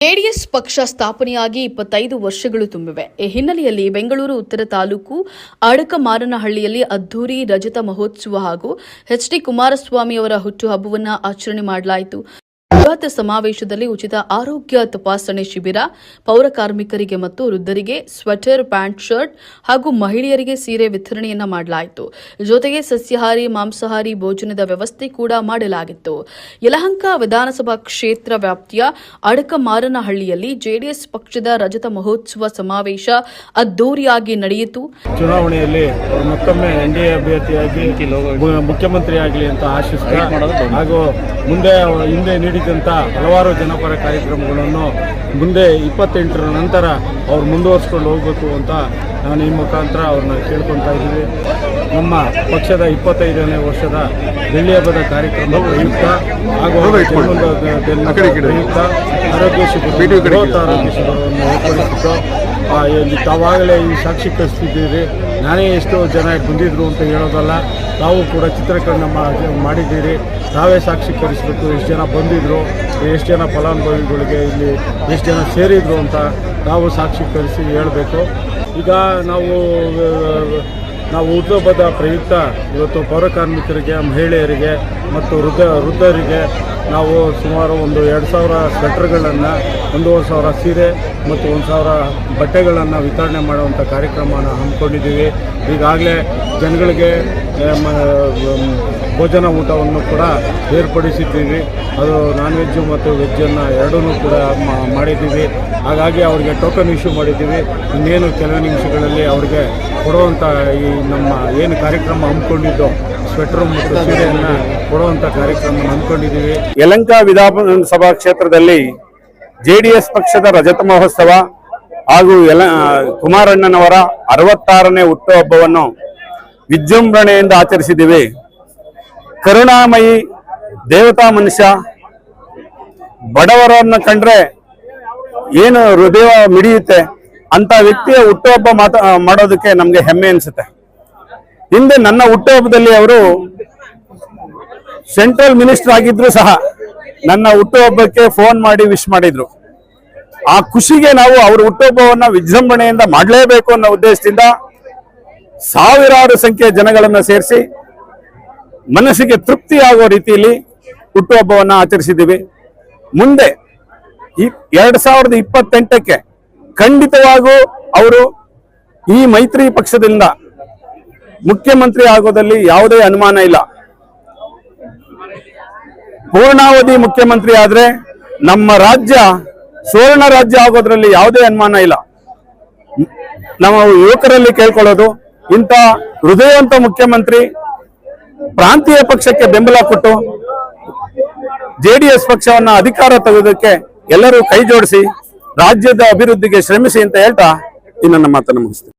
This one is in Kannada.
ಜೆಡಿಎಸ್ ಪಕ್ಷ ಸ್ಥಾಪನೆಯಾಗಿ ಇಪ್ಪತ್ತೈದು ವರ್ಷಗಳು ತುಂಬಿವೆ. ಈ ಹಿನ್ನೆಲೆಯಲ್ಲಿ ಬೆಂಗಳೂರು, ಉತ್ತರ ತಾಲೂಕು, ಅಡಕಮಾರನಹಳ್ಳಿಯಲ್ಲಿ ಅದ್ದೂರಿ ರಜತ ಮಹೋತ್ಸವ ಹಾಗೂ ಎಚ್ ಡಿ ಕುಮಾರಸ್ವಾಮಿ ಅವರ ಹುಟ್ಟುಹಬ್ಬವನ್ನು ಆಚರಣೆ ಮಾಡಲಾಯಿತು. ಬೃಹತ್ ಸಮಾವೇಶದಲ್ಲಿ ಉಚಿತ ಆರೋಗ್ಯ ತಪಾಸಣೆ ಶಿಬಿರ ಪೌರ ಕಾರ್ಮಿಕರಿಗೆ ಮತ್ತು ವೃದ್ಧರಿಗೆ ಸ್ವೆಟರ್ ಪ್ಯಾಂಟ್ ಶರ್ಟ್ ಹಾಗೂ ಮಹಿಳೆಯರಿಗೆ ಸೀರೆ ವಿತರಣೆಯನ್ನ ಮಾಡಲಾಯಿತು. ಜೊತೆಗೆ ಸಸ್ಯಾಹಾರಿ ಮಾಂಸಾಹಾರಿ ಭೋಜನದ ವ್ಯವಸ್ಥೆ ಕೂಡ ಮಾಡಲಾಗಿತ್ತು. ಯಲಹಂಕ ವಿಧಾನಸಭಾ ಕ್ಷೇತ್ರ ವ್ಯಾಪ್ತಿಯ ಅಡಕಮಾರನಹಳ್ಳಿಯಲ್ಲಿ ಜೆಡಿಎಸ್ ಪಕ್ಷದ ರಜತ ಮಹೋತ್ಸವ ಸಮಾವೇಶ ಅದ್ದೂರಿಯಾಗಿ ನಡೆಯಿತು. ಚುನಾವಣೆಯಲ್ಲಿ ಮತ್ತೊಮ್ಮೆ ಎನ್ಡಿಎ ಅಭ್ಯರ್ಥಿಯಾಗಿ ಮು- ಮುಖ್ಯಮಂತ್ರಿ ಆಗಲಿ ಅಂತ ಆಶಿಸ್ತಾ ಹಾಗೂ ಮುಂದೆ ಹಿಂದೆ ನೀಡಿದಂಥ ಹಲವಾರು ಜನಪರ ಕಾರ್ಯಕ್ರಮಗಳನ್ನು ಮುಂದೆ ಇಪ್ಪತ್ತೆಂಟರ ನಂತರ ಅವ್ರು ಮುಂದುವರಿಸ್ಕೊಂಡು ಹೋಗಬೇಕು ಅಂತ ನಾನು ಈ ಮುಖಾಂತರ ಅವ್ರನ್ನ ಕೇಳ್ಕೊತಾ ಇದ್ದೀವಿ. ನಮ್ಮ ಪಕ್ಷದ ಇಪ್ಪತ್ತೈದನೇ ವರ್ಷದ ಬೆಳ್ಳಿ ಹಬ್ಬದ ಕಾರ್ಯಕ್ರಮ ಪ್ರಯುಕ್ತ ಹಾಗೂ ಪ್ರಯುಕ್ತ ಆರೋಗ್ಯ ಶಿಬಿರ ಆರೋಗ್ಯ ಶಿಬಿರವನ್ನು ಏರ್ಪಡಿಸಿದ್ದು. ಇಲ್ಲಿ ತಾವಾಗಲೇ ಈ ಸಾಕ್ಷಿ ಕಳಿಸ್ತಿದ್ದೀರಿ. ನಾನೇ ಎಷ್ಟೋ ಜನ ಬಂದಿದ್ರು ಅಂತ ಹೇಳೋದಲ್ಲ, ತಾವು ಕೂಡ ಚಿತ್ರೀಕರಣ ಮಾಡಿದ್ದೀರಿ. ತಾವೇ ಸಾಕ್ಷೀಕರಿಸಬೇಕು ಎಷ್ಟು ಜನ ಬಂದಿದ್ರು, ಎಷ್ಟು ಜನ ಫಲಾನುಭವಿಗಳಿಗೆ ಇಲ್ಲಿ ಎಷ್ಟು ಜನ ಸೇರಿದ್ರು ಅಂತ ತಾವು ಸಾಕ್ಷೀಕರಿಸಿ ಹೇಳಬೇಕು. ಈಗ ನಾವು ನಾವು ಉದ್ಯೋಗದ ಪ್ರಯುಕ್ತ ಇವತ್ತು ಪೌರಕಾರ್ಮಿಕರಿಗೆ, ಮಹಿಳೆಯರಿಗೆ ಮತ್ತು ವೃದ್ಧ ವೃದ್ಧರಿಗೆ ನಾವು ಸುಮಾರು ಒಂದು ಎರಡು ಸಾವಿರ ಸ್ವೆಟ್ರ್ಗಳನ್ನು ಒಂದೂವರೆ ಸಾವಿರ ಸೀರೆ ಮತ್ತು ಒಂದು ಸಾವಿರ ಬಟ್ಟೆಗಳನ್ನು ವಿತರಣೆ ಮಾಡುವಂಥ ಕಾರ್ಯಕ್ರಮನ ಹಮ್ಮಿಕೊಂಡಿದ್ದೀವಿ. ಈಗಾಗಲೇ ಜನಗಳಿಗೆ ಭೋಜನ ಊಟವನ್ನು ಕೂಡ ಏರ್ಪಡಿಸಿದ್ದೀವಿ. ಅದು ನಾನ್ ವೆಜ್ಜು ಮತ್ತು ವೆಜ್ಜನ್ನು ಎರಡೂ ಕೂಡ ಮಾಡಿದ್ದೀವಿ. ಹಾಗಾಗಿ ಅವರಿಗೆ ಟೋಕನ್ ಇಶ್ಯೂ ಮಾಡಿದ್ದೀವಿ. ಇನ್ನೇನು ಕೆಲವು ನಿಮಿಷಗಳಲ್ಲಿ ಅವರಿಗೆ ಕೊಡುವಂಥ ಈ ನಮ್ಮ, ಏನು ಕಾರ್ಯಕ್ರಮ ಹಮ್ಮಿಕೊಂಡಿದ್ದು ಕೊಡುವಂಥ ಕಾರ್ಯಕ್ರಮ ಅಂದ್ಕೊಂಡಿದ್ದೀವಿ ಯಲಂಕ ವಿಧಾನಸಭಾ ಕ್ಷೇತ್ರದಲ್ಲಿ ಜೆಡಿಎಸ್ ಪಕ್ಷದ ರಜತ ಮಹೋತ್ಸವ ಹಾಗೂ ಯಲ ಕುಮಾರಣ್ಣನವರ ಅರವತ್ತಾರನೇ ಹುಟ್ಟುಹಬ್ಬವನ್ನು ವಿಜೃಂಭಣೆಯಿಂದ ಆಚರಿಸಿದ್ದೀವಿ. ಕರುಣಾಮಯಿ ದೇವತಾ ಮನುಷ್ಯ, ಬಡವರನ್ನ ಕಂಡ್ರೆ ಏನು ಹೃದಯ ಮಿಡಿಯುತ್ತೆ ಅಂತ ವ್ಯಕ್ತಿಯ ಹುಟ್ಟುಹಬ್ಬ ಮಾತಾ ಮಾಡೋದಕ್ಕೆ ನಮಗೆ ಹೆಮ್ಮೆ ಅನ್ಸುತ್ತೆ. ಹಿಂದೆ ನನ್ನ ಹುಟ್ಟುಹಬ್ಬದಲ್ಲಿ ಅವರು ಸೆಂಟ್ರಲ್ ಮಿನಿಸ್ಟರ್ ಆಗಿದ್ರು ಸಹ ನನ್ನ ಹುಟ್ಟುಹಬ್ಬಕ್ಕೆ ಫೋನ್ ಮಾಡಿ ವಿಶ್ ಮಾಡಿದ್ರು. ಆ ಖುಷಿಗೆ ನಾವು ಅವ್ರ ಹುಟ್ಟುಹಬ್ಬವನ್ನ ವಿಜೃಂಭಣೆಯಿಂದ ಮಾಡಲೇಬೇಕು ಅನ್ನೋ ಉದ್ದೇಶದಿಂದ ಸಾವಿರಾರು ಸಂಖ್ಯೆಯ ಜನಗಳನ್ನ ಸೇರಿಸಿ ಮನಸ್ಸಿಗೆ ತೃಪ್ತಿ ಆಗುವ ರೀತಿಯಲ್ಲಿ ಹುಟ್ಟುಹಬ್ಬವನ್ನು ಆಚರಿಸಿದ್ದೀವಿ. ಮುಂದೆ ಎರಡ್ ಸಾವಿರದ ಇಪ್ಪತ್ತೆಂಟಕ್ಕೆ ಖಂಡಿತವಾಗೂ ಅವರು ಈ ಮೈತ್ರಿ ಪಕ್ಷದಿಂದ ಮುಖ್ಯಮಂತ್ರಿ ಆಗೋದಲ್ಲಿ ಯಾವುದೇ ಅನುಮಾನ ಇಲ್ಲ. ಪೂರ್ಣಾವಧಿ ಮುಖ್ಯಮಂತ್ರಿ ಆದ್ರೆ ನಮ್ಮ ರಾಜ್ಯ, ಸುವರ್ಣ ರಾಜ್ಯ ಆಗೋದ್ರಲ್ಲಿ ಯಾವುದೇ ಅನುಮಾನ ಇಲ್ಲ. ನಾವು ಯುವಕರಲ್ಲಿ ಕೇಳ್ಕೊಳ್ಳೋದು, ಇಂಥ ಹೃದಯವಂತ ಮುಖ್ಯಮಂತ್ರಿ ಪ್ರಾಂತೀಯ ಪಕ್ಷಕ್ಕೆ ಬೆಂಬಲ ಕೊಟ್ಟು ಜೆಡಿಎಸ್ ಪಕ್ಷವನ್ನ ಅಧಿಕಾರ ತೆಗೆದಕ್ಕೆ ಎಲ್ಲರೂ ಕೈ ಜೋಡಿಸಿ, ರಾಜ್ಯದ ಅಭಿವೃದ್ಧಿಗೆ ಶ್ರಮಿಸಿ ಅಂತ ಹೇಳ್ತಾ ಇನ್ನು ನನ್ನ ಮಾತನ್ನು ಮುಗಿಸ್ತೀನಿ.